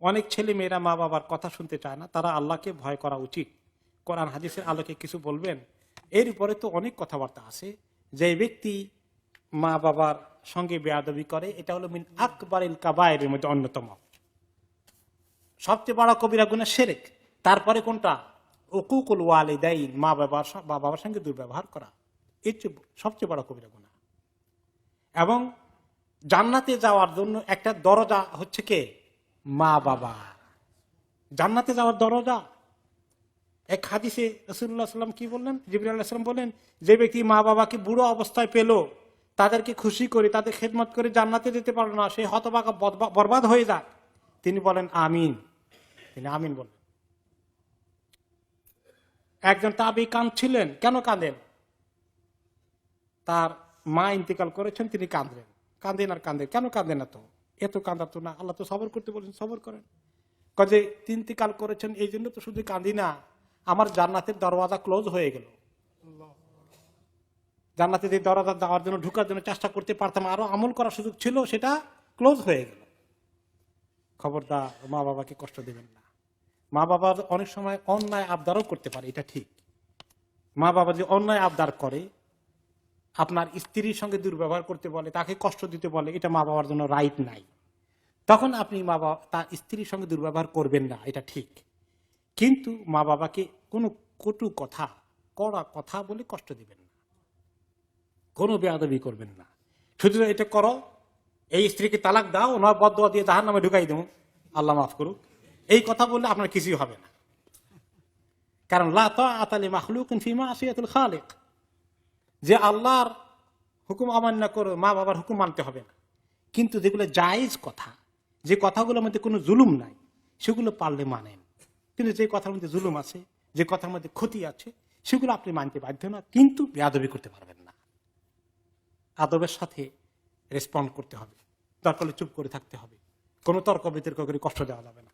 অনেক ছেলে মেয়েরা মা বাবার কথা শুনতে চায় না, তারা আল্লাহকে ভয় করা উচিত। কোরআন হাদিসের আলোকে কিছু বলবেন। এর উপরে তো অনেক কথাবার্তা আছে। যে ব্যক্তি মা বাবার সঙ্গে বেয়াদবি করে, এটা হলো মিন আকবরিল কাবায়ের মধ্যে অন্যতম। সবচেয়ে বড় কবিরা গুণা সেরেক। তারপরে কোনটা? ওকুকুল ওয়ালিদাইন, মা বাবার মা বাবার সঙ্গে দুর্ব্যবহার করা। এর চেয়ে সবচেয়ে বড় কবিরা গুণা। এবং জান্নাতে যাওয়ার জন্য একটা দরজা হচ্ছে কে? মা বাবা। জান্নাতে যাওয়ার দরজা। এক হাদিসে রসুল্লাহ সাল্লাম কি বললেন? জিবরুল আল্লাহাম বলেন যে ব্যক্তি মা বাবাকে বুড়ো অবস্থায় পেল, তাদেরকে খুশি করে, তাদের খেদমত করে জান্নাতে যেতে পারল না সেই হতবাকা বরবাদ হয়ে যাক। তিনি বলেন, আমিন। তিনি আমিন বলেন একজন তাবি কাঁদছিলেন। কেন কাঁদেন? তার মা ইন্তেকাল করেছেন, তিনি কাঁদলেন। কাঁদেন আর কাঁদেন। কেন কাঁদেন এত? এত কাঁদাতো না, আল্লাহ তো সবর করতে বলেছেন, সবর করেন। কাজে ইন্তেকাল করেছেন, এই জন্য তো শুধু কাঁদি না, আমার জান্নাতের দরওয়াজা ক্লোজ হয়ে গেল। জান্নাতে যে দরজা দেওয়ার জন্য, ঢুকার জন্য চেষ্টা করতে পারতাম, আরও আমল করার সুযোগ ছিল, সেটা ক্লোজ হয়ে গেল। খবরদার, মা বাবাকে কষ্ট দেবেন না। মা বাবার অনেক সময় অন্যায় আবদারও করতে পারে, এটা ঠিক। মা বাবা যে অন্যায় আবদার করে আপনার স্ত্রীর সঙ্গে দুর্ব্যবহার করতে বলে, তাকে কষ্ট দিতে বলে, এটা মা বাবার জন্য রাইট নাই। তখন আপনি মা বাবা, তার স্ত্রীর সঙ্গে দুর্ব্যবহার করবেন না, এটা ঠিক। কিন্তু মা বাবাকে কোনো কটু কথা, কড়া কথা বলে কষ্ট দিবেন না। কোনো বেয়াদবি করবেন না। শুধু এটা করো, এই স্ত্রীকে তালাক দাও, নয় বদ দিয়ে জাহার নামে ঢুকাই দেবো। আল্লাহ মাফ করুক। এই কথা বললে আপনার কিছুই হবে না। কারণ লা আতালি মাহলুক ফিমা আসিয়াতুল খালেক। যে আল্লাহর হুকুম অমান্য করো, মা বাবার হুকুম মানতে হবে না। কিন্তু যেগুলো জায়েজ কথা, যে কথাগুলোর মধ্যে কোনো জুলুম নাই, সেগুলো পারলে মানেন। কিন্তু যে কথার মধ্যে জুলুম আছে, যে কথার মধ্যে ক্ষতি আছে, সেগুলো আপনি মানতে বাধ্য না কিন্তু বেয়াদবি করতে পারবেন না। আদবের সাথে রেসপন্ড করতে হবে। দরকার চুপ করে থাকতে হবে। কোনো তর্ক বিতর্ক করে কষ্ট দেওয়া যাবে না।